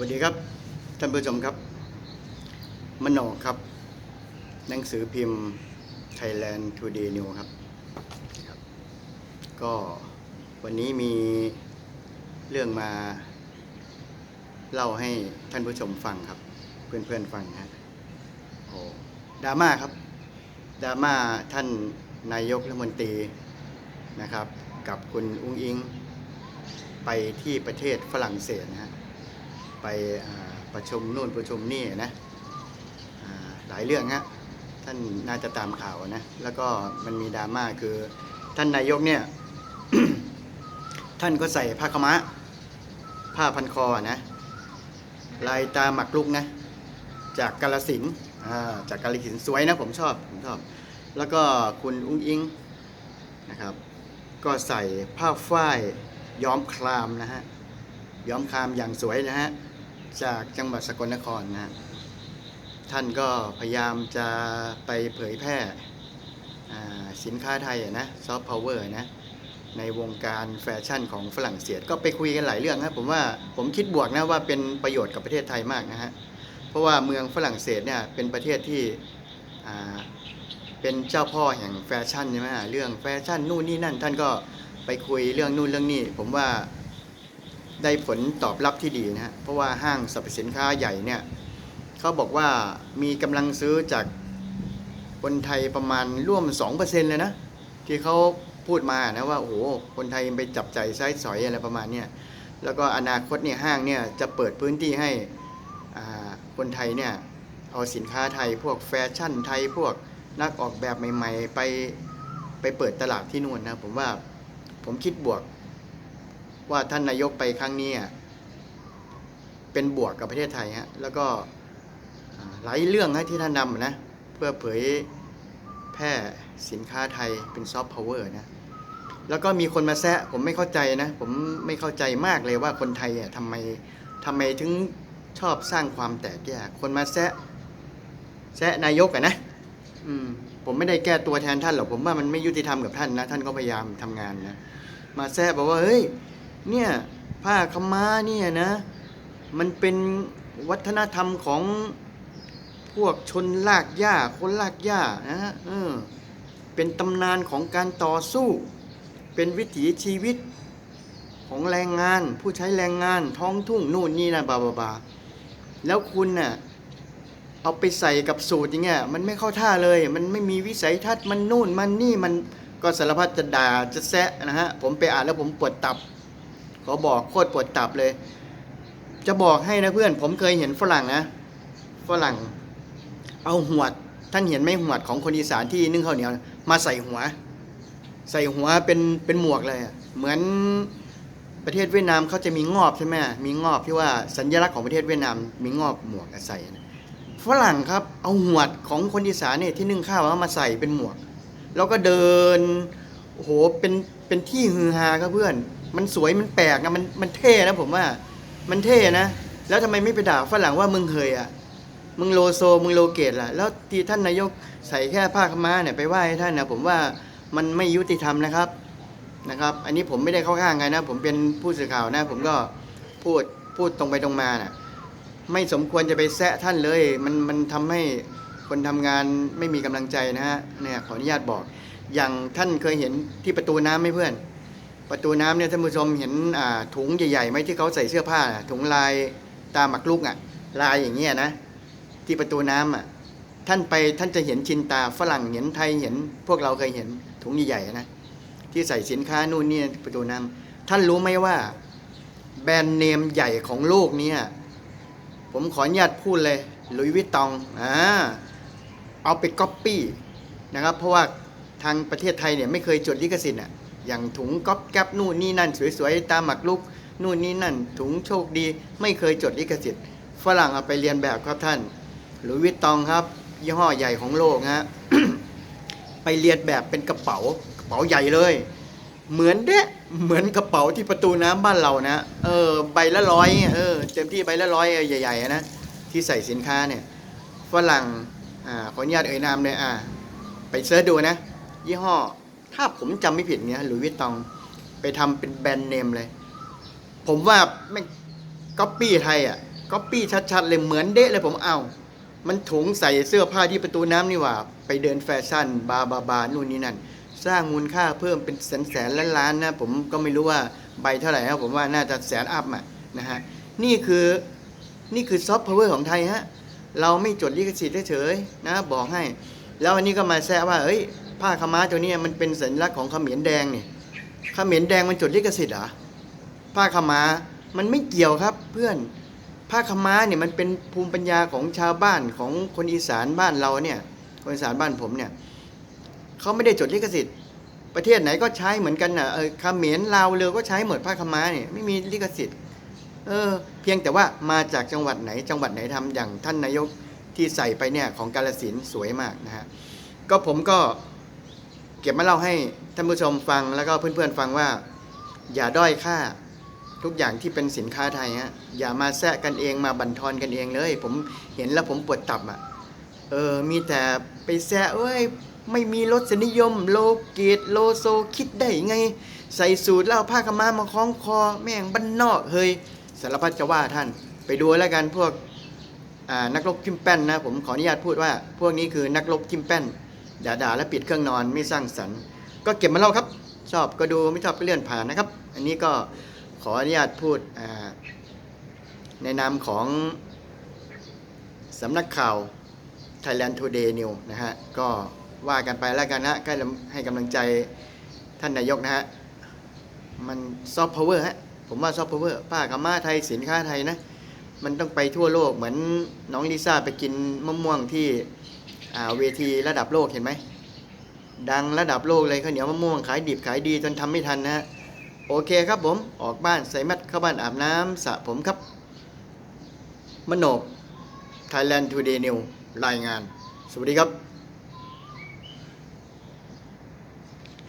สวัสดีครับ ท่านผู้ชมครับ มโนครับ หนังสือพิมพ์ Thailand Today New ครับครับ ก็วันนี้มีเรื่องมา เล่าให้ท่านผู้ชมฟังครับ เพื่อนๆฟังนะโอ้ดราม่าครับดราม่าท่านนายกรัฐมนตรีนะครับ กับคุณอุ้งอิง ไปที่ประเทศฝรั่งเศสนะฮะ ไปประชุมนู่นประชุมนี่นะหลายเรื่องฮะท่านน่าจะตามข่าวนะแล้วก็มันมีดราม่าคือท่านนายกเนี่ยท่านก็ใส่ผ้าขม้าผ้าพันคอนะลายตาหมักลุกนะจากกาลสินจากกาลสินสวยนะผมชอบผมชอบ แล้วก็คุณอุ้งอิงนะครับ ก็ใส่ผ้าฝ้ายย้อมครามนะฮะย้อมครามอย่างสวยนะฮะ จากจังหวัดสกลนครนะท่านก็พยายามจะไปเผยแพร่สินค้าไทยนะซอฟต์พาวเวอร์นะในวงการแฟชั่นของฝรั่งเศสก็ไปคุยกันหลายเรื่องครับผมว่าผมคิดบวกนะว่าเป็นประโยชน์กับประเทศไทยมากนะฮะเพราะว่าเมืองฝรั่งเศสเนี่ยเป็นประเทศที่เป็นเจ้าพ่อแห่งแฟชั่นใช่ไหมเรื่องแฟชั่นนู่นนี่นั่น ท่านก็ไปคุยเรื่องนู่นเรื่องนี้ผมว่า ได้ผลตอบรับที่ดีนะฮะเพราะว่าห้างสรรพสินค้าใหญ่เนี่ยเขาบอกว่ามีกำลังซื้อจากคนไทยประมาณร่วม 2%เลยนะ ที่เขาพูดมานะว่าโอ้โหคนไทยไปจับใจายไส้สอยอะไรประมาณเนี้ยแล้วก็อนาคตเนี่ยห้างเนี่ยจะเปิดพื้นที่ให้คนไทยเนี่ยเอาสินค้าไทยพวกแฟชั่นไทยพวกนักออกแบบใหม่ ๆ ไปไปเปิดตลาดที่นู่นนะผมว่าผมคิดบวก ว่าท่านนายกไปครั้งนี้เป็นบวกกับประเทศไทยฮะแล้วก็หลายเรื่องฮะที่ท่านนำนะ เพื่อเผยแพร่สินค้าไทยเป็นซอฟต์พาวเวอร์นะแล้วก็มีคนมาแซะผมไม่เข้าใจนะ ผมไม่เข้าใจมากเลยว่าคนไทยอะทำไมทำไมถึงชอบสร้างความแตกแยกคนมาแซะแซะนายกอะนะอืมผมไม่ได้แก้ตัวแทนท่านหรอกผมว่ามันไม่ยุติธรรมกับท่านนะ ท่านก็พยายามทำงานนะมาแซะบอกว่าเฮ้ย เนี่ยผ้าขม้าเนี่ยนะมันเป็นวัฒนธรรมของพวกชนลากหญ้าคนลากหญ้านะฮะเออเป็นตำนานของการต่อสู้ เป็นวิถีชีวิตของแรงงาน ผู้ใช้แรงงานท้องทุ่งนู่นนี่นะบาบาบาแล้วคุณน่ะเอาไปใส่กับสูตรอย่างเงี้ยมันไม่เข้าท่าเลย มันไม่มีวิสัยทัศน์มันนู่นมันนี่มันก็สารพัดจะด่าจะแซะนะฮะผมไปอ่านแล้วผมปวดตับ ขอบอกโคตรปวดตับเลย จะบอกให้นะเพื่อน ผมเคยเห็นฝรั่งนะ ฝรั่ง เอาหวด ท่านเห็นไหมหวดของคนอีสานที่นึ่งข้าวเหนียว มาใส่หัว ใส่หัวเป็นเป็นหมวกเลยเหมือนประเทศเวียดนามเขาจะมีงอบใช่ไหมมีงอบที่ว่าสัญลักษณ์ของประเทศเวียดนาม มีงอบหมวกใส่นะฝรั่งครับเอาหวดของคนอีสานเนี่ยที่นึ่งข้าวมาใส่เป็นหมวก แล้วก็เดินโอ้โหเป็นเป็นที่ฮือฮาครับเพื่อน มันสวยมันแปลกนะมันมันเท่นะผมว่า มันเท่นะ แล้วทำไมไม่ไปด่าฝรั่งว่ามึงเฮยอะ มึงโลโซมึงโลเกตล่ะ แล้วที่ท่านนายกใส่แค่ผ้าขม้าเนี่ยไปไหว้ท่านนะผมว่ามันไม่ยุติธรรมนะครับนะครับ อันนี้ผมไม่ได้เข้าข้างใครนะ ผมเป็นผู้สื่อข่าวนะ ผมก็พูดพูดตรงไปตรงมาน่ะไม่สมควรจะไปแซะท่านเลย มันมันทำให้คนทำงานไม่มีกำลังใจนะฮะเนี่ยขออนุญาตบอก อย่างท่านเคยเห็นที่ประตูน้ำไหมเพื่อน ประตูน้ำเนี่ยท่านผู้ชมเห็นถุงใหญ่ๆไหมที่เขาใส่เสื้อผ้าถุงลายตาหมักลุกอะ ลายอย่างเงี้ยนะ ที่ประตูน้ำอะ ท่านไปท่านจะเห็นชินตาฝรั่งเห็นไทยเห็น พวกเราเคยเห็นถุงใหญ่ๆนะที่ใส่สินค้านู่นนี่ประตูน้ำท่านรู้ไหมว่า แบรนด์เนมใหญ่ของโลกเนี่ยผมขออนุญาตพูดเลยลุยวิตองอ่าเอาไปก๊อปปี้นะครับ เพราะว่าทางประเทศไทยเนี่ยไม่เคยจดลิขสิทธิ์อะ อย่างถุงก๊อปแก๊ปนู่นนี่นั่น สวยๆตาหมักลุกนู่นนี่นั่น ถุงโชคดี ไม่เคยจดลิขสิทธิ์ฝรั่งเอาไปเรียนแบบครับท่านลุยวิตตองครับ ยี่ห้อใหญ่ของโลกฮะไปเรียนแบบเป็นกระเป๋ากระเป๋าใหญ่เลย เหมือนเดะเหมือนกระเป๋าที่ประตูน้ำบ้านเรานะเออใบละร้อยเออเต็มที่ใบละร้อยใหญ่ๆนะที่ใส่สินค้าเนี่ยฝรั่งอ่าขออนุญาตเอ่ยนามเลยอ่าไปเสิร์ชดูนะ ยี่ห้อ ถ้าผมจำไม่ผิดเนี่ยหลุยส์วิตตองไปทำเป็นแบรนด์เนมเลย ผมว่าไม่ก๊อปปี้ไทยอะก๊อปปี้ชัดๆเลยเหมือนเดะเลยผมเอา มันถุงใส่เสื้อผ้าที่ประตูน้ำนี่หว่า ไปเดินแฟชั่น บาร์บาร์บานู่นนี่นั่น สร้างมูลค่าเพิ่มเป็นแสนแสนล้านล้านนะ ผมก็ไม่รู้ว่าใบเท่าไหร่ครับผมว่าน่าจะแสนอัพอะนะฮะ นี่คือนี่คือซอฟต์พาวเวอร์ของไทยฮะ เราไม่จดลิขสิทธิ์เฉยๆนะบอกให้ แล้วอันนี้ก็มาแซะว่า เอ้ย ผ้าขม้าตัวนี้มันเป็นสัญลักษณ์ของเขมรแดงเนี่เขมรแดงมันจดลิขสิทธิ์เหรอผ้าขม้ามันไม่เกี่ยวครับเพื่อนผ้าขม้าเนี่ยมันเป็นภูมิปัญญาของชาวบ้านของคนอีสานบ้านเราเนี่ยคนอีสานบ้านผมเนี่ยเขาไม่ได้จดลิขสิทธิ์ ประเทศไหนก็ใช้เหมือนกันนะเออเขมรลาวเรือก็ใช้หมดผ้าขม้าเนี่ยไม่มีลิขสิทธิ์เออเพียงแต่ว่ามาจากจังหวัดไหนจังหวัดไหนทำอย่างท่านนายกที่ใส่ไปเนี่ยของกาลสินสวยมากนะฮะก็ผมก็ เก็บมาเล่าให้ท่านผู้ชมฟังแล้วก็เพื่อนๆฟังว่า อย่าด้อยค่าทุกอย่างที่เป็นสินค้าไทยฮะอย่ามาแซะกันเองมาบั่นทอนกันเองเลย ผมเห็นแล้วผมปวดตับอะเออมีแต่ไปแซะเอ้ยไม่มีรสนิยม โลเกตโลโซคิดได้ไง ใส่สูตรแล้วเอาผ้าขม้ามาคล้องคอ แม่งบ้านนอกเฮ้ยสารพัดจะว่าท่านไปดูแล้วกันพวกนักรบจิ้มแป้นนะผมขออนุญาตพูดว่า พวกนี้คือนักรบจิ้มแป้น ด่าๆแล้วปิดเครื่องนอนไม่สร้างสรรค์ ก็เก็บมาเล่าครับ ชอบก็ดูไม่ชอบก็เลื่อนผ่านนะครับ อันนี้ก็ขออนุญาตพูดอ่าในนามของสำนักข่าว Thailand Today News นะฮะ ก็ว่ากันไปแล้วกันนะก็ให้กำลังใจท่านนายกนะฮะ มันซอฟต์พาวเวอร์ฮะ ผมว่าซอฟต์พาวเวอร์ป้ากามาไทยสินค้าไทยนะ มันต้องไปทั่วโลกเหมือนน้องลิซ่าไปกินมะม่วงที่ อ่าเวทีระดับโลกเห็นไหมดังระดับโลกเลยข้าวเหนียวมะม่วงขายดิบขายดีจนทำไม่ทันนะฮะโอเคครับผมออกบ้านใส่แมสเข้าบ้านอาบน้ำสระผมครับ มโนบ Thailand Today News รายงาน สวัสดีครับ